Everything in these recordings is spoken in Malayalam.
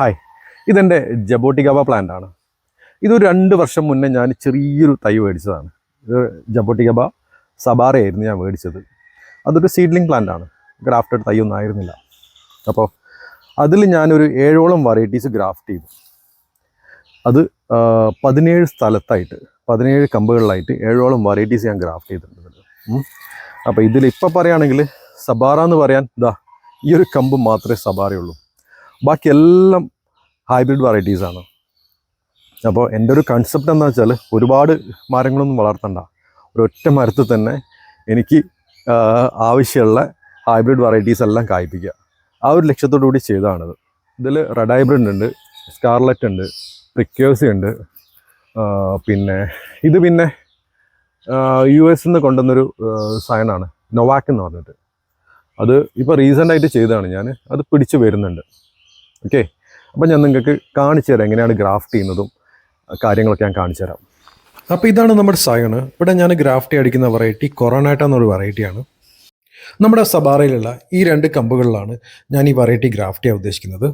ഹായ് ഇതെന്റെ ജബോട്ടിഗവ പ്ലാന്റ് ആണ്. ഇത് രണ്ട് വർഷം മുന്നേ ഞാൻ ചെറിയൊരു തൈ മേടിച്ചതാണ്. ഇത് ജബോട്ടിഗബ സബാറയായിരുന്നു ഞാൻ മേടിച്ചത്. അതൊരു സീഡ്ലിംഗ് പ്ലാന്റ് ആണ്. ഗ്രാഫ്റ്റഡ് തൈയൊന്നും ആയിരുന്നില്ല. അപ്പോൾ അതിൽ ഞാനൊരു ഏഴോളം വെറൈറ്റീസ് ഗ്രാഫ്റ്റ് ചെയ്തു. അത് പതിനേഴ് സ്ഥലത്തായിട്ട് പതിനേഴ് കമ്പുകളിലായിട്ട് ഏഴോളം വെറൈറ്റീസ് ഞാൻ ഗ്രാഫ്റ്റ് ചെയ്തിട്ടുണ്ട്. അപ്പോൾ ഇതിൽ ഇപ്പോൾ പറയുകയാണെങ്കിൽ സബാറ എന്ന് പറയാൻ ഇതാ ഈ ഒരു കമ്പ് മാത്രമേ സബാറയുള്ളൂ. ബാക്കി എല്ലാം ഹൈബ്രിഡ് വെറൈറ്റീസാണ് അപ്പോൾ എന്റെ ഒരു കൺസെപ്റ്റ് എന്താ വെച്ചാൽ ഒരുപാട് മരങ്ങളൊന്നും വളർത്തണ്ട. ഒരൊറ്റ മരത്തിൽ തന്നെ എനിക്ക് ആവശ്യമുള്ള ഹൈബ്രിഡ് വെറൈറ്റീസ് എല്ലാം കായ്പ്പിക്കുക ആ ഒരു ലക്ഷ്യത്തോടു കൂടി ചെയ്തതാണിത് ഇതിൽ റെഡ് ഹൈബ്രിഡ് ഉണ്ട് സ്കാർലറ്റ് ഉണ്ട് പ്രിക്യോസി ഉണ്ട് പിന്നെ ഇത് പിന്നെ യു എസ് നിന്ന് കൊണ്ടുവന്നൊരു സയനാണ് നൊവാക്ക് എന്ന് പറഞ്ഞിട്ട്. അത് ഇപ്പോൾ റീസെന്റായിട്ട് ചെയ്തതാണ് ഞാൻ അത് പിടിച്ച് വരുന്നുണ്ട്. ഓക്കെ? അപ്പം ഞാൻ നിങ്ങൾക്ക് കാണിച്ചു തരാം എങ്ങനെയാണ് ഗ്രാഫ്റ്റ് ചെയ്യുന്നതും കാര്യങ്ങളൊക്കെ ഞാൻ കാണിച്ചു തരാം. അപ്പോൾ ഇതാണ് നമ്മുടെ സയണ്. ഇവിടെ ഞാൻ ഗ്രാഫ്റ്റി അടിക്കുന്ന വെറൈറ്റി കൊറോണാറ്റ എന്നൊരു വെറൈറ്റിയാണ് നമ്മുടെ സബാറയിലുള്ള ഈ രണ്ട് കമ്പുകളിലാണ് ഞാൻ ഈ വെറൈറ്റി ഗ്രാഫ്റ്റി ഉദ്ദേശിക്കുന്നത്.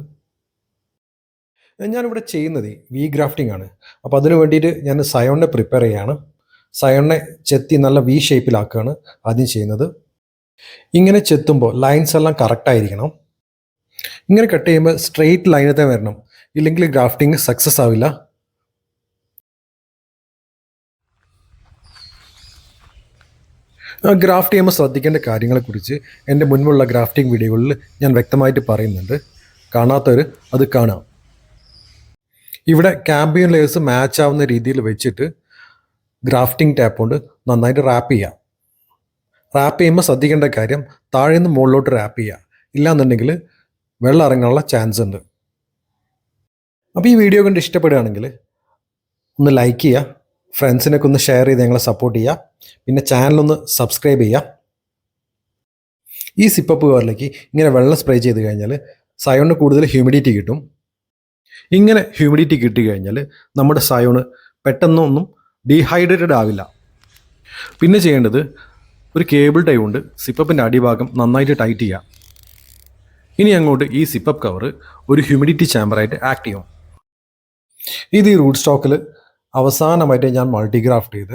ഞാനിവിടെ ചെയ്യുന്നത് വി ഗ്രാഫ്റ്റിംഗ് ആണ്. അപ്പോൾ അതിന് വേണ്ടിയിട്ട് ഞാൻ സയോണിനെ പ്രിപ്പയർ ചെയ്യുകയാണ് സയോണിനെ ചെത്തി നല്ല വി ഷേപ്പിലാക്കുകയാണ് ആദ്യം ചെയ്യുന്നത്. ഇങ്ങനെ ചെത്തുമ്പോൾ ലൈൻസ് എല്ലാം കറക്റ്റ് ആയിരിക്കണം. ഇങ്ങനെ കട്ട് ചെയ്യുമ്പോൾ സ്ട്രെയിറ്റ് ലൈനത്തെ വരണം. ഇല്ലെങ്കിൽ ഗ്രാഫ്റ്റിംഗ് സക്സസ് ആവില്ല. ഗ്രാഫ്റ്റ് ചെയ്യുമ്പോൾ ശ്രദ്ധിക്കേണ്ട കാര്യങ്ങളെക്കുറിച്ച് എന്റെ മുൻപുള്ള ഗ്രാഫ്റ്റിംഗ് വീഡിയോകളിൽ ഞാൻ വ്യക്തമായിട്ട് പറയുന്നുണ്ട്. കാണാത്തവർ അത് കാണാം. ഇവിടെ ക്യാമ്പിയൻ ലെയേഴ്സ് മാച്ച് ആവുന്ന രീതിയിൽ വെച്ചിട്ട് ഗ്രാഫ്റ്റിംഗ് ടാപ്പ് കൊണ്ട് നന്നായിട്ട് റാപ്പ് ചെയ്യാം. റാപ്പ് ചെയ്യുമ്പോൾ ശ്രദ്ധിക്കേണ്ട കാര്യം താഴെ നിന്ന് മുകളിലോട്ട് റാപ്പ് ചെയ്യുക ഇല്ലാന്നുണ്ടെങ്കിൽ വെള്ളം ഇറങ്ങാനുള്ള ചാൻസ് ഉണ്ട്. അപ്പോൾ ഈ വീഡിയോ കണ്ട് ഇഷ്ടപ്പെടുകയാണെങ്കിൽ ഒന്ന് ലൈക്ക് ചെയ്യുക ഫ്രണ്ട്സിനൊക്കെ ഒന്ന് ഷെയർ ചെയ്ത് ഞങ്ങളെ സപ്പോർട്ട് ചെയ്യുക പിന്നെ ചാനലൊന്ന് സബ്സ്ക്രൈബ് ചെയ്യുക. ഈ സിപ്പപ്പ് കവറിലേക്ക് ഇങ്ങനെ വെള്ളം സ്പ്രേ ചെയ്ത് കഴിഞ്ഞാൽ സയോണിന് കൂടുതൽ ഹ്യൂമിഡിറ്റി കിട്ടും. ഇങ്ങനെ ഹ്യൂമിഡിറ്റി കിട്ടി കഴിഞ്ഞാൽ നമ്മുടെ സയോണ് പെട്ടെന്നൊന്നും ഡീഹൈഡ്രേറ്റഡ് ആവില്ല. പിന്നെ ചെയ്യേണ്ടത് ഒരു കേബിൾ ടൈ ഉണ്ട് സിപ്പപ്പിന്റെ അടിഭാഗം നന്നായിട്ട് ടൈറ്റ് ചെയ്യുക. ഇനി അങ്ങോട്ട് ഈ സിപ്പപ്പ് കവർ ഒരു ഹ്യൂമിഡിറ്റി ചാമ്പറായിട്ട് ആക്ട് ചെയ്യും ഇത് ഈ റൂട്ട് സ്റ്റോക്കിൽ അവസാനമായിട്ട് ഞാൻ മൾട്ടിഗ്രാഫ്റ്റ് ചെയ്ത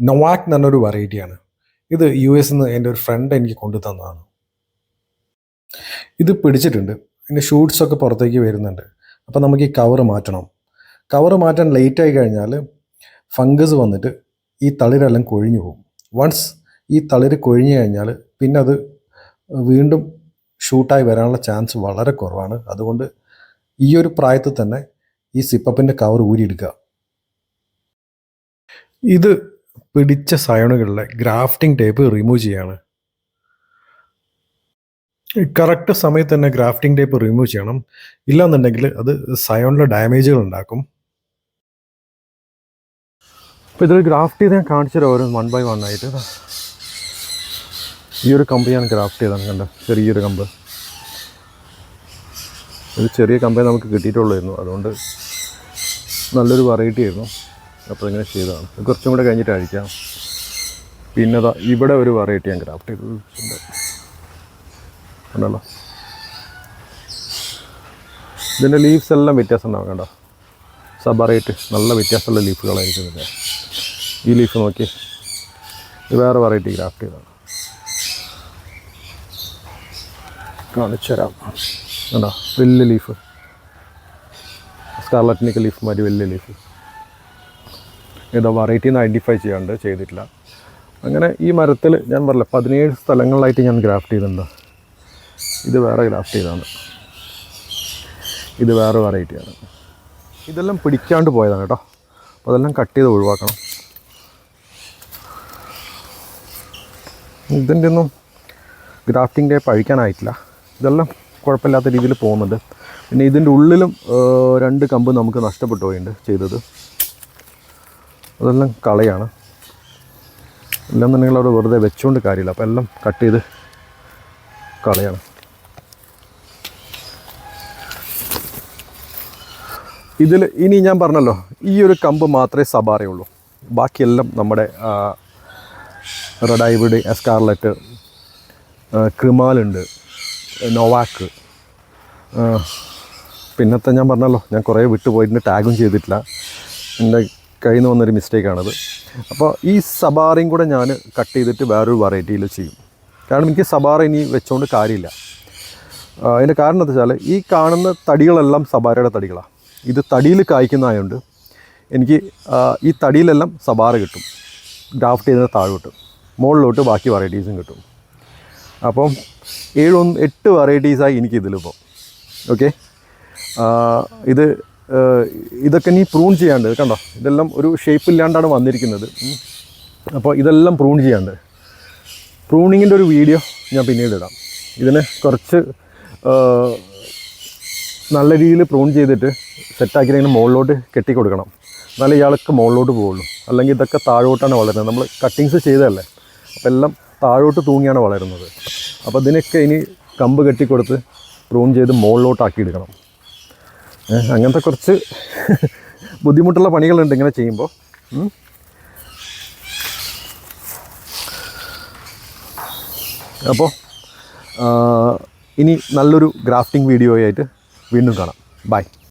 നൊവാക് എന്ന് പറഞ്ഞൊരു വെറൈറ്റിയാണ് ഇത് യു എസ് നിന്ന് എന്റെ ഒരു ഫ്രണ്ട് എനിക്ക് കൊണ്ടു തന്നതാണ്. ഇത് പിടിച്ചിട്ടുണ്ട്. ഇതിന്റെ ഷൂട്ട്സൊക്കെ പുറത്തേക്ക് വരുന്നുണ്ട്. അപ്പോൾ നമുക്ക് ഈ കവർ മാറ്റണം. കവർ മാറ്റാൻ ലേറ്റ് ആയി കഴിഞ്ഞാൽ ഫംഗസ് വന്നിട്ട് ഈ തളിരെല്ലാം കൊഴിഞ്ഞു പോകും. വൺസ് ഈ തളിര് കൊഴിഞ്ഞു കഴിഞ്ഞാൽ പിന്നെ അത് വീണ്ടും ഷൂട്ടായി വരാനുള്ള ചാൻസ് വളരെ കുറവാണ്. അതുകൊണ്ട് ഈ ഒരു പ്രായത്തിൽ തന്നെ ഈ സിപ്പപ്പിന്റെ കവർ ഊരിയെടുക്കുക. ഇത് പിടിച്ച സയണുകളിലെ ഗ്രാഫ്റ്റിംഗ് ടേപ്പ് റിമൂവ് ചെയ്യാണ്. കറക്റ്റ് സമയത്ത് തന്നെ ഗ്രാഫ്റ്റിംഗ് ടേപ്പ് റിമൂവ് ചെയ്യണം. ഇല്ലാന്നുണ്ടെങ്കിൽ അത് സയോണിലെ ഡാമേജുകൾ ഉണ്ടാക്കും. അപ്പോൾ ഇതിൽ ഗ്രാഫ്റ്റ് ചെയ്ത് ഞാൻ കാണിച്ചു തരാം ഓരോ വൺ ബൈ വൺ ആയിട്ട്. ഈ ഒരു കമ്പ് ഞാൻ ഗ്രാഫ്റ്റ് ചെയ്താണ് കണ്ട? ചെറിയൊരു കമ്പ്. ഒരു ചെറിയ കമ്പനി നമുക്ക് കിട്ടിയിട്ടുള്ളായിരുന്നു. അതുകൊണ്ട് നല്ലൊരു വെറൈറ്റി ആയിരുന്നു. അപ്പോൾ ഇങ്ങനെ ചെയ്തതാണ്. കുറച്ചും കൂടെ കഴിഞ്ഞിട്ട് അഴിക്കാം. പിന്നെ ഇവിടെ ഒരു വെറൈറ്റി ഞാൻ ക്രാഫ്റ്റ് ചെയ്തിട്ടുണ്ട് കണ്ടല്ലോ? ഇതിന്റെ ലീവ്സ് എല്ലാം വ്യത്യാസം ഉണ്ടാവും കണ്ടോ? സബറേറ്റ് നല്ല വ്യത്യാസമുള്ള ലീഫുകളായിരിക്കും ഇതിന്റെ. ഈ ലീഫ് നോക്കി. വേറെ വെറൈറ്റി ക്രാഫ്റ്റ് ചെയ്തതാണ്. കാണിച്ചു തരാം കണ്ടോ? വലിയ ലീഫ് സ്കാർലറ്റിനിക്ക് ലീഫ് മാതിരി വലിയ ലീഫ് ഏതോ വെറൈറ്റി എന്ന് ഐഡന്റിഫൈ ചെയ്യാണ്ട് ചെയ്തിട്ടില്ല. അങ്ങനെ ഈ മരത്തിൽ ഞാൻ പറഞ്ഞില്ല പതിനേഴ് സ്ഥലങ്ങളിലായിട്ട് ഞാൻ ഗ്രാഫ്റ്റ് ചെയ്തിട്ടുണ്ട്. ഇത് വേറെ ഗ്രാഫ്റ്റ് ചെയ്താണ് ഇത് വേറെ വെറൈറ്റിയാണ് ഇതെല്ലാം പിടിക്കാണ്ട് പോയതാണ് കേട്ടോ. അപ്പോൾ അതെല്ലാം കട്ട് ചെയ്ത് ഒഴിവാക്കണം. ഇതിന്റെ ഒന്നും ഗ്രാഫ്റ്റിംഗ് ടൈപ്പ് അഴിക്കാനായിട്ടില്ല. ഇതെല്ലാം കുഴപ്പമില്ലാത്ത രീതിയിൽ പോകുന്നുണ്ട്. പിന്നെ ഇതിന്റെ ഉള്ളിലും രണ്ട് കമ്പ് നമുക്ക് നഷ്ടപ്പെട്ടു പോയിട്ടുണ്ട് ചെയ്തത്. അതെല്ലാം കളയാണ്. എല്ലാം തന്നെ അവിടെ വെറുതെ വെച്ചുകൊണ്ട് കാര്യമില്ല. അപ്പോൾ എല്ലാം കട്ട് ചെയ്ത് കളയാണ്. ഇതിൽ ഇനി ഞാൻ പറഞ്ഞല്ലോ ഈ ഒരു കമ്പ് മാത്രമേ സബാറയുള്ളൂ ബാക്കിയെല്ലാം നമ്മുടെ റെഡ് ഹൈബ്രിഡ് എസ്കാർലറ്റ് ക്രിമാലുണ്ട്. നൊവാക്ക് പിന്നത്തെ ഞാൻ പറഞ്ഞല്ലോ ഞാൻ കുറേ വിട്ടുപോയിട്ട് ടാഗും ചെയ്തിട്ടില്ല. എന്റെ കയ്യിൽ നിന്ന് വന്നൊരു മിസ്റ്റേക്കാണത് അപ്പോൾ ഈ സബാറയും കൂടെ ഞാൻ കട്ട് ചെയ്തിട്ട് വേറൊരു വെറൈറ്റിയിൽ ചെയ്യും. കാരണം എനിക്ക് സബാറ ഇനി വെച്ചുകൊണ്ട് കാര്യമില്ല. അതിന്റെ കാരണം എന്താ വെച്ചാൽ ഈ കാണുന്ന തടികളെല്ലാം സബാരയുടെ തടികളാണ് ഇത് തടിയിൽ കായ്ക്കുന്നതായതുകൊണ്ട് എനിക്ക് ഈ തടിയിലെല്ലാം സബാറ കിട്ടും. ഡ്രാഫ്റ്റ് ചെയ്യുന്ന താഴോട്ട്. മുകളിലോട്ട് ബാക്കി വെറൈറ്റീസും കിട്ടും. അപ്പം ഏഴ് ഒന്ന് എട്ട് വെറൈറ്റീസായി എനിക്ക് ഇതിലിപ്പോൾ ഓക്കെ ഇത് ഇതൊക്കെ നീ പ്രൂൺ ചെയ്യാണ്ട് കണ്ടോ? ഇതെല്ലാം ഒരു ഷേപ്പ് ഇല്ലാണ്ടാണ് വന്നിരിക്കുന്നത്. അപ്പോൾ ഇതെല്ലാം പ്രൂൺ ചെയ്യാണ്ട്. പ്രൂണിങ്ങിന്റെ ഒരു വീഡിയോ ഞാൻ പിന്നീട് ഇടാം. ഇതിന് കുറച്ച് നല്ല രീതിയിൽ പ്രൂൺ ചെയ്തിട്ട് സെറ്റാക്കി ഇങ്ങനെ മുകളിലോട്ട് കെട്ടി കൊടുക്കണം എന്നാലേ ഇയാൾക്ക് മുകളിലോട്ട് പോവുള്ളൂ. അല്ലെങ്കിൽ ഇതൊക്കെ താഴോട്ടാണ് വളരുന്നത്. നമ്മൾ കട്ടിങ്സ് ചെയ്തതല്ലേ? അപ്പോൾ എല്ലാം താഴോട്ട് തൂങ്ങിയാണ് വളരുന്നത്. അപ്പോൾ ഇതിനൊക്കെ ഇനി കമ്പ് കെട്ടിക്കൊടുത്ത് പ്രൂൺ ചെയ്ത് മുകളിലോട്ടാക്കി എടുക്കണം അങ്ങനത്തെ കുറച്ച് ബുദ്ധിമുട്ടുള്ള പണികളുണ്ട് ഇങ്ങനെ ചെയ്യുമ്പോൾ. അപ്പോൾ ഇനി നല്ലൊരു ഗ്രാഫ്റ്റിംഗ് വീഡിയോ ആയിട്ട് വീണ്ടും കാണാം. ബൈ.